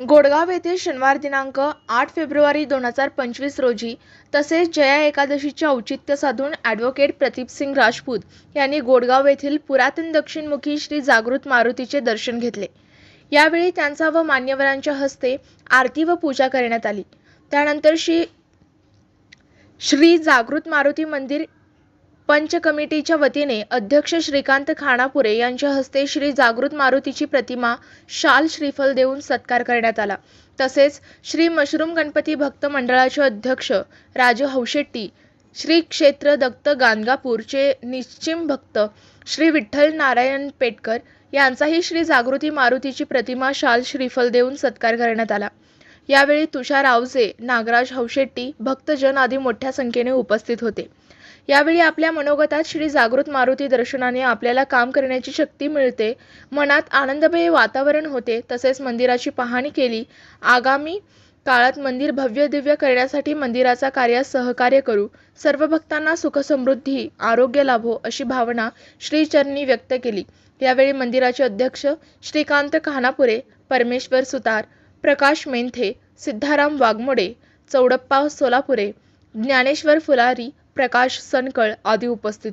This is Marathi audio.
गोडगाव येथे शनिवार दिनांक आठ फेब्रुवारी दोन हजार पंचवीस रोजी तसेच जया एकादशीचे औचित्य साधून ॲडव्होकेट प्रदीपसिंग राजपूत यांनी गोडगाव येथील पुरातन दक्षिणमुखी श्री जागृत मारुतीचे दर्शन घेतले. यावेळी त्यांचा व मान्यवरांच्या हस्ते आरती व पूजा करण्यात आली. त्यानंतर श्री श्री जागृत मारुती मंदिर पंच कमिटीच्या वतीने अध्यक्ष श्रीकांत खानापुरे यांच्या हस्ते श्री जागृत मारुतीची प्रतिमा शाल श्रीफल देऊन सत्कार करण्यात आला. तसेच श्री मशरूम गणपती भक्त मंडळाचे अध्यक्ष राजू हौशेट्टी श्री क्षेत्र दत्त गाणगापूरचे निश्चिम भक्त श्री विठ्ठल नारायण पेटकर यांचाही श्री जागृती मारुतीची प्रतिमा शाल श्रीफल देऊन सत्कार करण्यात आला. यावेळी तुषार आवजे नागराज हौशेट्टी भक्तजन आदी मोठ्या संख्येने उपस्थित होते. यावेळी आपल्या मनोगतात श्री जागृत मारुती दर्शनाने आपल्याला काम करण्याची शक्ती मिळते. मनात आनंदमय वातावरण होते. तसेच मंदिराची पाहणी केली. आगामी काळात मंदिर भव्य दिव्य करण्यासाठी मंदिराचा कार्यास सहकार्य करू. सर्व भक्तांना सुखसमृद्धी आरोग्य लाभो अशी भावना श्रीचरणी व्यक्त केली. यावेळी मंदिराचे अध्यक्ष श्रीकांत खानापुरे परमेश्वर सुतार प्रकाश मेंथे सिद्धाराम वाघमोडे चौडप्पा सोलापुरे ज्ञानेश्वर फुलारी प्रकाश सनकळ आदी उपस्थित